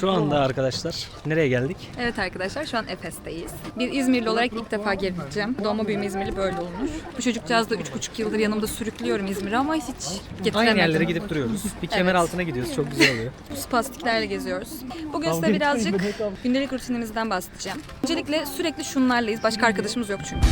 Şu anda arkadaşlar nereye geldik? Evet arkadaşlar şu an Efes'teyiz. Bir İzmirli olarak ilk defa geleceğim. Doğma büyüme İzmirli böyle olunur. Bu çocukcağız da 3,5 yıldır yanımda sürüklüyorum İzmir'e ama hiç getiremedim. Aynı yerlere gidip duruyoruz. Bir kemer Evet. altına gidiyoruz. Çok güzel oluyor. Spastiklerle geziyoruz. Bugün size birazcık gündelik rutinimizden bahsedeceğim. Öncelikle sürekli şunlarlayız. Başka arkadaşımız yok çünkü.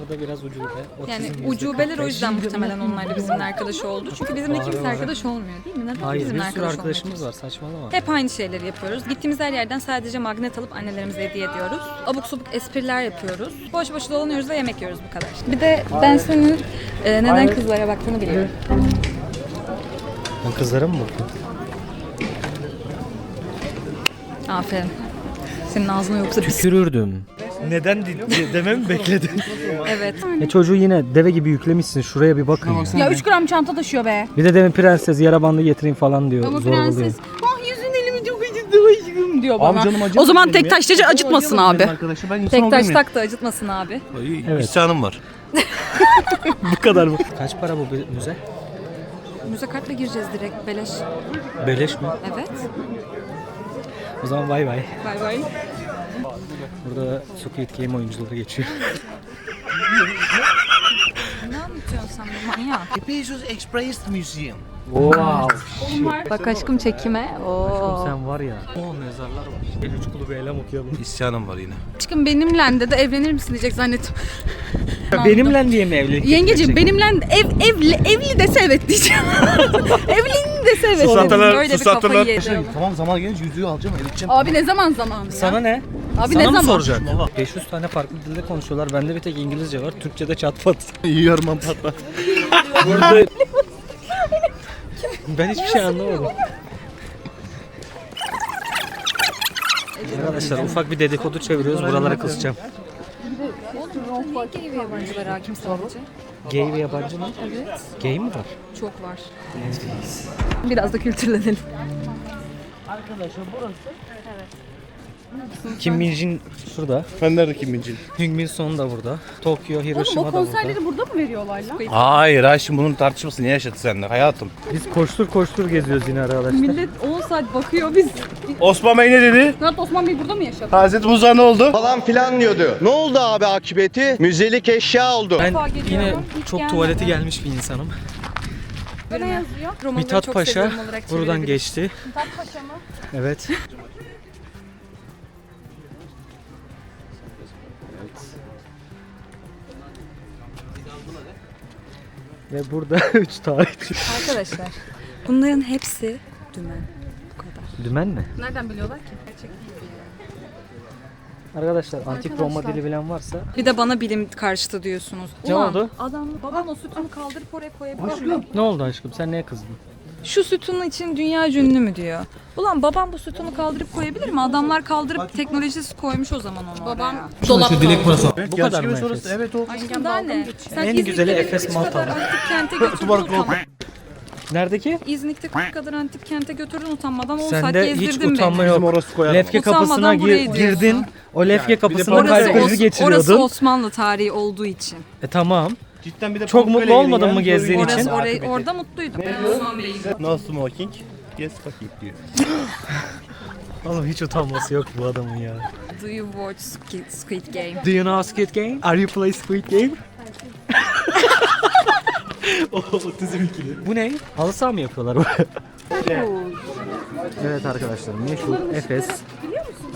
Bunlar da biraz ucube. Yani Otizm ucubeler o %45. yüzden muhtemelen onlar da bizimle arkadaş oldu. Çünkü bizimle kimse arkadaş olmuyor değil mi? Neden Hayır bir bizimle sürü arkadaş arkadaşımız olmuyor? var saçmalama. Hep aynı şeyleri yapıyoruz. Gittiğimiz her yerden sadece magnet alıp annelerimize hediye ediyoruz. Abuk subuk espriler yapıyoruz. Boş boş dolanıyoruz ve yemek yiyoruz bu kadar. Bir de ben senin e, neden kızlara baktığını biliyorum. Ben kızlara mı bakıyorum? Aferin. Senin ağzına yoksa pis. Tükürürdüm. Neden dememi bekledin? Evet. e çocuğu yine deve gibi yüklemişsin. Şuraya bir bakın. ya. Ya 3 gram çanta taşıyor be. Bir de demin prenses yara bandı getireyim falan diyor. Ama zorbalıyor. prenses ah yüzün elimi çok acıttı aşkım diyor bana. O zaman tek taşlıca acıtmasın abi. Arkadaşı ben Tek taş tak da acıtmasın abi. Evet. İsyanım var. Bu kadar mı? Kaç para bu müze? Müze kartla gireceğiz direkt beleş. Beleş mi? Evet. O zaman bay bay. Bay bay. Burada Squid Game oyuncuları geçiyor. Ne anlatıyorsun sen bu manyak? Ephesus Express Museum. wow. Bak aşkım çekime. Oo. Sen var ya. O mezarlar var. El üç kulu bir eylem okuyalım. İsyanım var yine. Aşkım benimle de evlenir misin diyecek zannettim. Benimle diye mi evlilik? Yengeciğim benimle ev evli evli dese evet diyeceğim. Evliliğini dese evet. Kafayı yedi. Tamam zaman gelince yüzüğü alacağım, eriteceğim. Abi ne zaman zamanı ya? Sana ne? Abi Sana ne mı zaman? soracak? 500 tane farklı dilde konuşuyorlar. Bende bir tek İngilizce var. Türkçe'de çat pat. Yiyorum ben patla. Burada... ben hiçbir şey anlamadım. Arkadaşlar ufak bir dedikodu çeviriyoruz. Buralara kısacağım. Gay ve yabancılar hakim sadece. Gay ve yabancı mı? Evet. Gay mi var? Çok var. Biraz da kültürlenelim. Kim Min Jin şurada. Ben nerede Kim Hung Min Son da burada. Tokyo, Oğlum Hiroşima o da burada. konserleri burada mı veriyorlar lan? Hayır, ha şimdi bunun tartışması niye yaşadı seninle hayatım? Biz koştur koştur geziyoruz yine arkadaşlar. Millet 10 saat bakıyor biz. Osman Bey ne dedi? Murat Osman Bey burada mı yaşadı? Hazreti Musa ne oldu? falan filan diyordu. Ne oldu abi akıbeti? Müzelik eşya oldu. Ben defa yine hiç çok gelmedim. tuvaleti gelmiş bir insanım. Ne yazıyor? Mithat çok Paşa seviyorum olarak buradan geçti. Mithat Paşa mı? Evet. Ve burada 3 tarihçi. Arkadaşlar bunların hepsi dümen. Bu kadar. Dümen mi? Nereden biliyorlar ki? Arkadaşlar antik Roma Arkadaşlar. dili bilen varsa Bir de bana bilim karşıtı diyorsunuz. Ne Ulan, oldu? Adam babam o sütunu kaldırıp oraya koyabilir mi? ne oldu aşkım sen neye kızdın? Şu sütunun için dünya ünlü mü diyor. Ulan babam bu sütunu kaldırıp koyabilir mi? Adamlar kaldırıp teknolojisi koymuş o zaman onu Babam oraya. dolap Bu kadar mı Efes? Evet o. Aşkım daha ne? Sen En güzeli Efes Malta. kadar antik kente götürdün utanmadan. Neredeki? İznik'te 40 kadar antik kente götürdün utanmadan 10 saat Sende hiç gezdirdin utanma beni. yok. Orası koyalım. Lefke Utanmadan kapısına gir- girdin. O lefke kapısından Orası, kalp krizi Os- orası geçiriyordun. Osmanlı tarihi olduğu için. E tamam. Cidden bir de Çok mutlu olmadın mı gezdiğin için? Orası orayı, orada mutluydum. No smoking. Yes fucking diyor. Oğlum hiç utanması yok bu adamın ya. Do you watch Squid, Squid Game? Do you know Squid Game? Are you play Squid Game? Otizm ikili. Bu ne? Halı saha mı yapıyorlar evet arkadaşlar meşhur Efes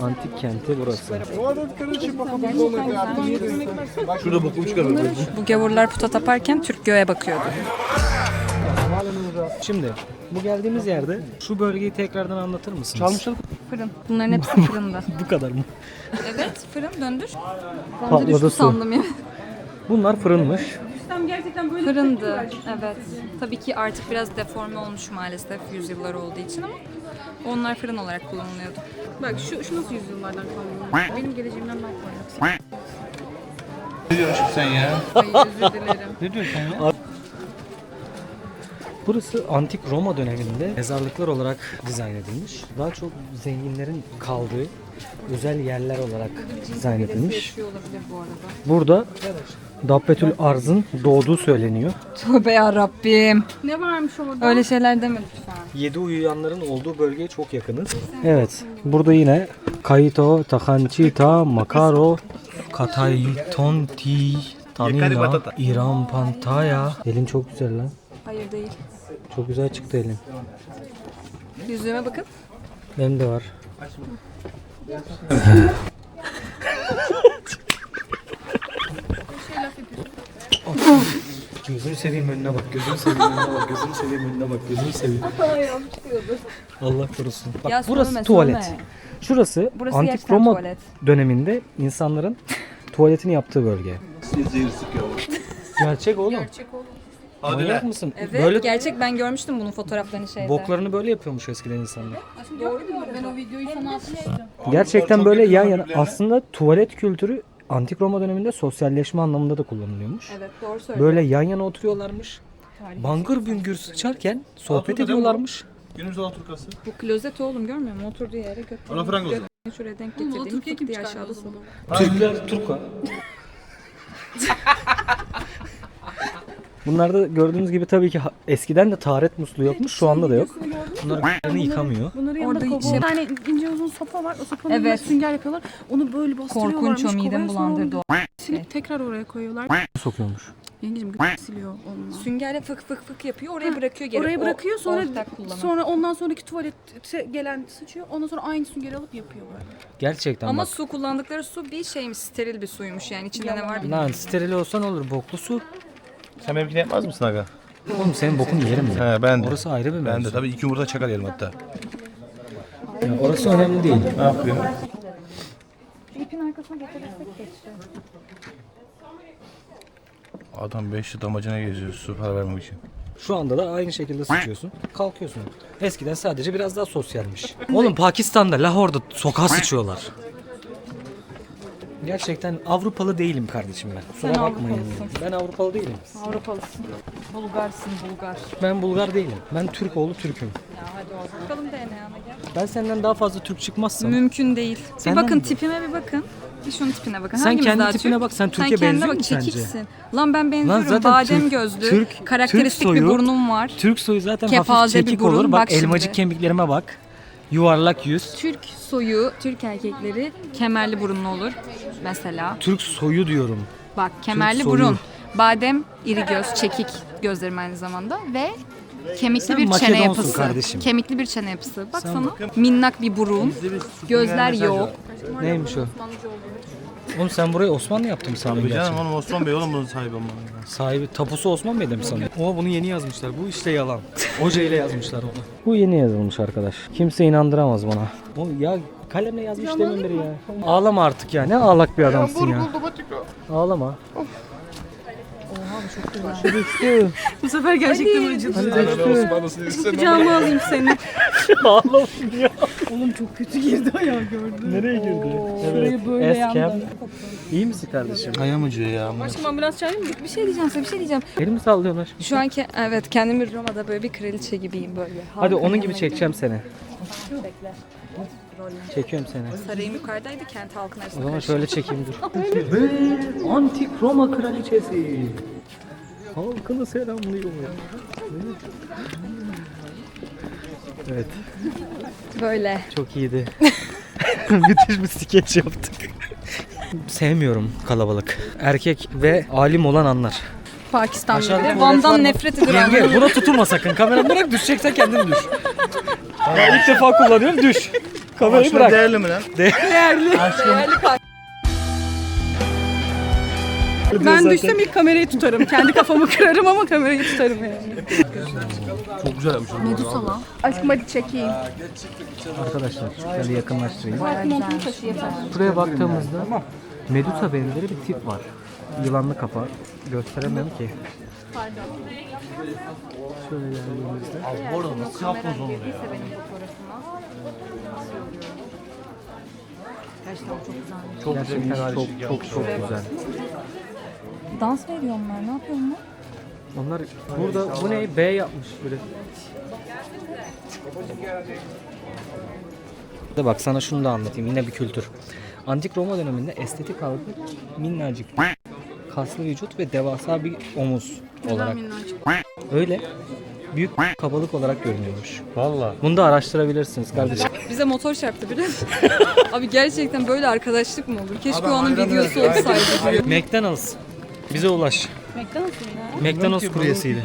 antik kenti burası. Şurada bokumu çıkarıyorum. Bu gavurlar puta taparken Türk göğe bakıyordu. Şimdi bu geldiğimiz yerde şu bölgeyi tekrardan anlatır mısınız? Çalmışlar. Fırın. Bunların hepsi fırında. Bu kadar mı? evet fırın döndür. Ben de Patladı düştü su. sandım ya. Bunlar fırınmış. Gerçekten böyle Fırındı. Evet. Tabii ki artık biraz deforme olmuş maalesef yüzyıllar olduğu için ama onlar fırın olarak kullanılıyordu. Bak şu, şu nasıl yüzyıllardan kalıyor? Benim geleceğimden daha koymak. Ne diyorsun sen ya? Ay özür dilerim. Ne diyorsun ya? Burası antik Roma döneminde mezarlıklar olarak dizayn edilmiş. Daha çok zenginlerin kaldığı özel yerler olarak dizayn edilmiş. Yaşıyor olabilir bu arada. Burada Dabbetül Arz'ın doğduğu söyleniyor. Tövbe ya Rabbim. Ne varmış orada? Öyle şeyler deme lütfen. Yedi uyuyanların olduğu bölgeye çok yakınız. Evet. Burada yine Kaito, Takanchita, Makaro, Kataitonti, Tanina, batata. İran Pantaya. Elin çok güzel lan. Hayır değil. Çok güzel çıktı elin. Yüzüğüme bakın. Benim de var. Gözünü seveyim önüne bak, gözünü seveyim önüne bak, gözünü seveyim önüne bak, gözünü seveyim. Allah korusun. Bak Ya burası söyleme, tuvalet. söyleme. Şurası Burası antik gerçekten Roma tuvalet. döneminde insanların tuvaletini yaptığı bölge. Zehir sıkıyor. Gerçek oğlum. Hadi Manyak mısın? Evet Böyle gerçek ben görmüştüm bunun fotoğraflarını şeyde. boklarını böyle yapıyormuş eskiden insanlar. Ben o videoyu sana atmıştım. Gerçekten çok böyle yan yana. Aslında tuvalet kültürü antik Roma döneminde sosyalleşme anlamında da kullanılıyormuş. Evet doğru söylüyorsun. Böyle yan yana oturuyorlarmış. Bangır büngür sıçarken sohbet Afrika'da ediyorlarmış. Günümüz Alaturkası. Bu klozet oğlum görmüyor musun? Oturduğu yere götürdüm. Alafranga o zaman. Şuraya denk getirdiğim Türkiye fık kim diye çıkardı aşağıda o zaman? Türkler, Turka. Bunlarda gördüğünüz gibi tabii ki ha- eskiden de taharet musluğu yokmuş, şu anda da yok. Bunlar g***lerini yıkamıyor. Bunların yanında Orada kova. şey- Bir tane ince uzun sopa var. O sopanın Evet. evet. sünger yapıyorlar. Onu böyle bastırıyorlarmış. Korkunç o midem kovaya, sonra onu bulandırdı o. Silip tekrar oraya koyuyorlar. Sokuyormuş. Yengecim gı- siliyor onunla. Süngerle fık fık fık yapıyor oraya bırakıyor geri. Oraya O bırakıyor sonra ortak kullanım. sonra ondan sonraki tuvalete gelen sıçıyor. Ondan sonra aynı süngeri alıp yapıyor böyle. Gerçekten Ama bak. su kullandıkları su bir şeymiş steril bir suymuş yani içinde ne var bilmiyorum. Lan steril olsan olur, boklu su. Sen benimkini yapmaz mısın aga? Oğlum senin bokunu yerim ya. He ben de. Orası ayrı bir Ben mevzu. de tabii iki yumurta çakal yerim hatta. Ya orası önemli değil. Ne yapıyor? İpin arkasına getirirsek geçiyor. Adam 5 damacana geziyor su para vermek için. Şu anda da aynı şekilde sıçıyorsun. Kalkıyorsun. Eskiden sadece biraz daha sosyalmiş. Oğlum Pakistan'da, Lahor'da sokağa sıçıyorlar. Gerçekten Avrupalı değilim kardeşim ben. Kusura Sen bakmayın. Avrupalısın. Ben Avrupalı değilim. Avrupalısın. Bulgarsın Bulgar. Ben Bulgar değilim. Ben Türk oğlu Türk'üm. Ya hadi o Bakalım DNA'na gel. Ben senden daha fazla Türk çıkmazsam. Mümkün değil. Senden bir bakın mi? tipime bir bakın. Bir şunun tipine bakın. Sen Hangimiz kendi daha tipine Türk? bak, sen Türkiye kendine benziyor bak, musun sence? çekiksin. Lan ben benziyorum. zaten Badem Türk- gözlü. Türk- karakteristik Türk bir soyu- burnum var. Türk soyu zaten Kepaze hafif bir çekik burun, olur. Bak, bak elmacık şimdi. kemiklerime bak. Yuvarlak yüz. Türk soyu, Türk erkekleri kemerli burunlu olur. Mesela. Türk soyu diyorum. Bak kemerli soyu. burun. Badem, iri göz, çekik gözlerim aynı zamanda ve kemikli Sen bir çene Makedonsun yapısı. kardeşim. Kemikli bir çene yapısı. Bak Sen sana. Minnak bir burun. Gözler yok. Neymiş o? Oğlum sen burayı Osmanlı yaptın mı sandın canım gerçekten? oğlum Osman Bey oğlum bunun sahibi ama. Sahibi tapusu Osman Bey'de mi sanıyorsun? Oha bunu yeni yazmışlar. Bu işte yalan. Hoca ile yazmışlar onu. Bu yeni yazılmış arkadaş. Kimse inandıramaz buna. O ya kalemle yazmış demin beri ya. Ağlama artık ya. Ne ağlak bir adamsın ya. Ağlama. Oha bu çok güzel. Bu sefer gerçekten acıdı. Kucağıma alayım seni. Ağlamış ya. Oğlum çok kötü girdi ayağı gördün. Nereye girdi? Şurayı böyle Eskem. yandan. İyi misin kardeşim? Ayağım acıyor ya. Aşkım ambulans çağırayım mı? Bir şey diyeceğim size bir şey diyeceğim. Elimi sallıyorlar. Şu anki evet kendimi Roma'da böyle bir kraliçe gibiyim böyle. Hadi onun gibi yanına çekeceğim seni. Bekle. Çekiyorum seni. Sarayım yukarıdaydı kent halkın O arasında zaman karışık. şöyle çekeyim dur. Ve antik Roma kraliçesi. Halkını selamlıyor. Evet Böyle. çok iyiydi. Müthiş bir skeç yaptık. Sevmiyorum kalabalık. Erkek ve alim olan anlar. Pakistan Aşağıda gibi. tuvalet var Van'dan nefret ediyorum. Yenge buna tutulma sakın. Kameranı bırak düşeceksen kendin düş. Ya ilk defa kullanıyorum düş. Kamerayı Aşkım bırak. değerli mi lan? Ben düşsem ilk kamerayı tutarım. Kendi kafamı kırarım ama kamerayı tutarım yani. Çok güzel yapmış. Aşkım hadi çekeyim. Arkadaşlar şöyle yakınlaştırayım. Montunu taşı yeter. Şuraya baktığımızda Medusa benzeri bir tip var. Yılanlı kafa. Gösteremiyorum ki. Şöyle geldiğimizde. Bu arada nasıl yaptınız onu ya? Çok Gerçekten güzel çok bir çok çok güzel. Dans veriyor onlar. Ne yapıyor onlar? Onlar burada bu ne? B yapmış biri. De bak sana şunu da anlatayım yine bir kültür. Antik Roma döneminde estetik algı minnacık kaslı vücut ve devasa bir omuz olarak. Öyle büyük kabalık olarak görünüyormuş. Valla. Bunu da araştırabilirsiniz kardeşim. Bize motor çarptı biri. Abi gerçekten böyle arkadaşlık mı olur? Keşke o anın videosu olsaydı. McDonald's bize ulaş. McDonald's mı ya? McDonald's kuryesiydi.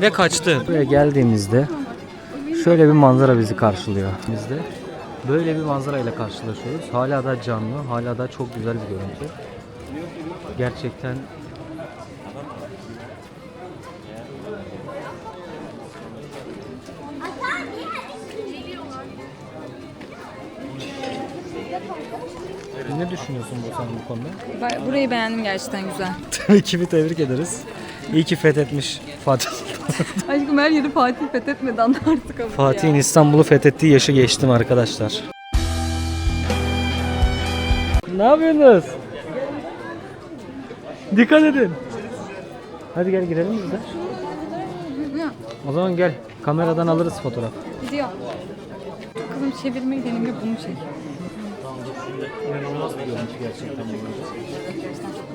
Ve kaçtı. Buraya geldiğimizde şöyle bir manzara bizi karşılıyor bizde. Böyle bir manzara ile karşılaşıyoruz. Hala da canlı, hala da çok güzel bir görüntü. Gerçekten Ne düşünüyorsun bu sen bu konuda? Ben burayı beğendim gerçekten güzel. Ekibi tebrik ederiz. İyi ki fethetmiş Fatih. Aşkım her yeri Fatih fethetmedi anla artık ama Fatih'in ya. İstanbul'u fethettiği yaşı geçtim arkadaşlar. Ne yapıyorsunuz? Dikkat edin. Hadi gel girelim biz de. O zaman gel. Kameradan alırız fotoğraf. Gidiyor. Kızım çevirmeyi deneyim bunu çek. İnanılmaz bir görüntü gerçekten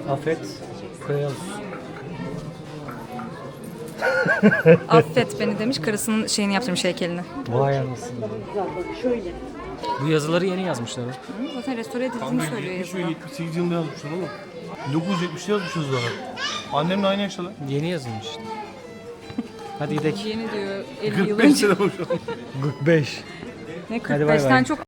bu. Afet Kıyas. Affet beni demiş karısının şeyini yaptırmış heykelini. Vay anasını. Bu yazıları yeni yazmışlar. ha. Hı, Zaten restore edildiğini söylüyor 70 ve yazıda. 78 yılında yazmışlar oğlum. 1970'te yazmışız bana. Annemle aynı yaşta lan. Yeni yazılmış. Hadi gidelim. Yeni diyor 50 yıl 45 önce. sene boşanmış. 45. Ne Hadi bay bay. 45'ten çok